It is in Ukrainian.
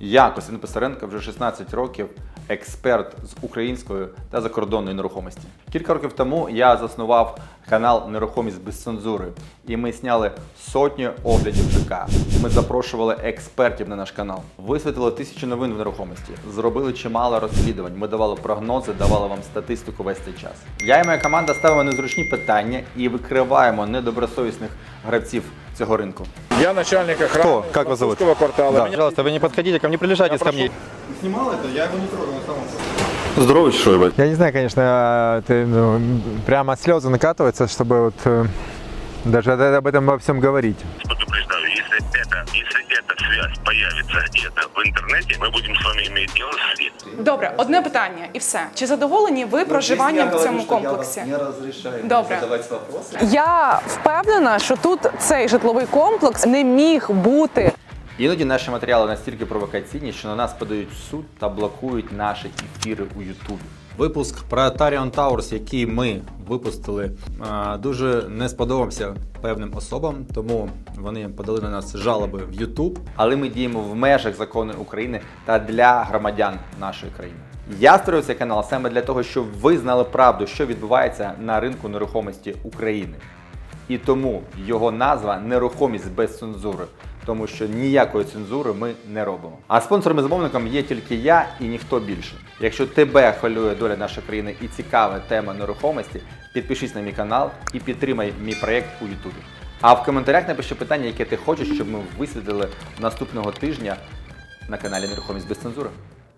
Я, Костянтин Писаренко, вже 16 років експерт з української та закордонної нерухомості. Кілька років тому я заснував канал Нерухомість без цензури, і ми зняли сотні оглядів ЖК. Ми запрошували експертів на наш канал, висвітлили тисячі новин в нерухомості, зробили чимало розслідувань. Ми давали прогнози, давали вам статистику весь цей час. Я і моя команда ставимо незручні питання і викриваємо недобросовісних гравців цього ринку. Я начальник охраны Кто? Как вас зовут? Квартала. Да. Меня- Пожалуйста, вы не подходите ко мне, приближайтесь ко мне. Снимал это, я его не трогал, на самом Здоровый, что ли, Я не знаю, конечно, ты, ну, прямо слезы накатываются, чтобы вот э, даже об этом во всем говорить. предупреждаю, если это, если эта связь появится в интернете, мы будем с вами иметь дело с следствием. Добре, одне питання і все. Чи задоволені ви проживанням в цьому комплексі? Не разрешаю Добре. задавать вопросы. Я впевнена, що тут цей житловий комплекс не міг бути. Іноді наші матеріали настільки провокаційні, що на нас подають в суд та блокують наші ефіри у Ютубі. Випуск про Tarion Towers, який ми випустили, е, дуже не сподобався певним особам, тому вони подали на нас жалоби в Ютуб. Але ми діємо в межах закону України та для громадян нашої країни. Я створив цей канал саме для того, щоб ви знали правду, що відбувається на ринку нерухомості України. І тому його назва нерухомість без цензури, тому що ніякої цензури ми не робимо. А спонсором і замовником є тільки я і ніхто більше. Якщо тебе хвилює доля нашої країни і цікава тема нерухомості, підпишись на мій канал і підтримай мій проєкт у Ютубі. А в коментарях напиши питання, яке ти хочеш, щоб ми висвітлили наступного тижня на каналі Нерухомість без цензури.